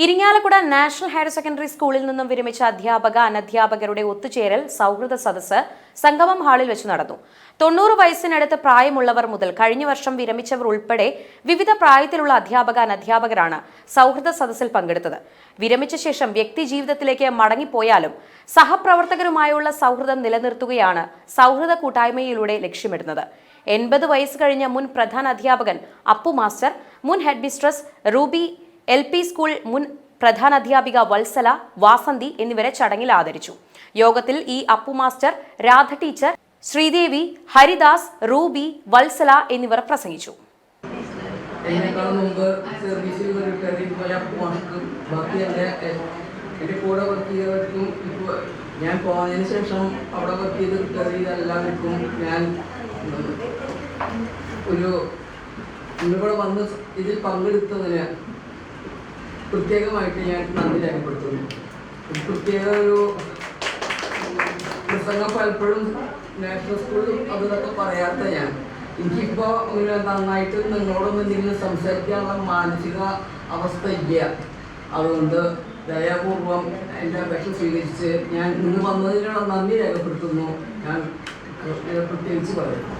Irinjalakuda national higher secondary സ്കൂളിൽ നിന്നും വിരമിച്ച അധ്യാപക അനധ്യാപകരുടെ ഒത്തുചേരൽ സൗഹൃദ സദസ്സ് സംഗമം ഹാളിൽ വെച്ച് നടന്നു. തൊണ്ണൂറ് വയസ്സിനടുത്ത് പ്രായമുള്ളവർ മുതൽ കഴിഞ്ഞ വർഷം വിരമിച്ചവർ ഉൾപ്പെടെ വിവിധ പ്രായത്തിലുള്ള അധ്യാപക അനധ്യാപകരാണ് സൗഹൃദ സദസ്സിൽ പങ്കെടുത്തത്. വിരമിച്ച ശേഷം വ്യക്തി ജീവിതത്തിലേക്ക് മടങ്ങിപ്പോയാലും സഹപ്രവർത്തകരുമായുള്ള സൗഹൃദം നിലനിർത്തുകയാണ് സൗഹൃദ കൂട്ടായ്മയിലൂടെ ലക്ഷ്യമിടുന്നത്. എൺപത് വയസ്സ് കഴിഞ്ഞ മുൻ പ്രധാന അധ്യാപകൻ അപ്പു മാസ്റ്റർ മുൻ head mistress Ruby L P school മുൻ പ്രധാനാധ്യാപിക വത്സല വാസന്തി എന്നിവരെ ചടങ്ങിൽ ആദരിച്ചു. യോഗത്തിൽ E Appu master Radha teacher Sreedevi Haridas Ruby Vatsala എന്നിവർ പ്രസംഗിച്ചു. എന്നേക്കാൾ മുമ്പ് സർവീസിൽ റിട്ടയർ പോയ മോഷ്ക്കും ബാക്കി എന്റെ എന്റെ കൂടെ വർക്ക് ചെയ്തവർക്കും ഇപ്പോൾ ഞാൻ പോയതിന് ശേഷം അവിടെ വർക്ക് ചെയ്ത് റിട്ടയർ ചെയ്ത എല്ലാവർക്കും ഞാൻ ഒരു ഇന്നിവിടെ വന്ന് ഇതിൽ പങ്കെടുത്തതിന് പ്രത്യേകമായിട്ട് ഞാൻ നന്ദി രേഖപ്പെടുത്തുന്നു. പ്രത്യേക ഒരു പ്രസംഗം പലപ്പോഴും നാഷണൽ സ്കൂളിൽ അതൊക്കെ പറയാത്ത ഞാൻ. എനിക്കിപ്പോൾ ഇങ്ങനെ നന്നായിട്ട് നിങ്ങളോടൊന്നും എന്തെങ്കിലും സംസാരിക്കാനുള്ള മാനസിക അവസ്ഥ ഇല്ല. അതുകൊണ്ട് ദയാപൂർവം എന്റെ അപേക്ഷ സ്വീകരിച്ച് ഞാൻ ഇന്ന് വന്നതിനുള്ള നന്ദി രേഖപ്പെടുത്തുന്നു. ഞാൻ പ്രത്യേകിച്ച് പറയുന്നു.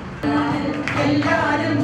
എല്ലാവരും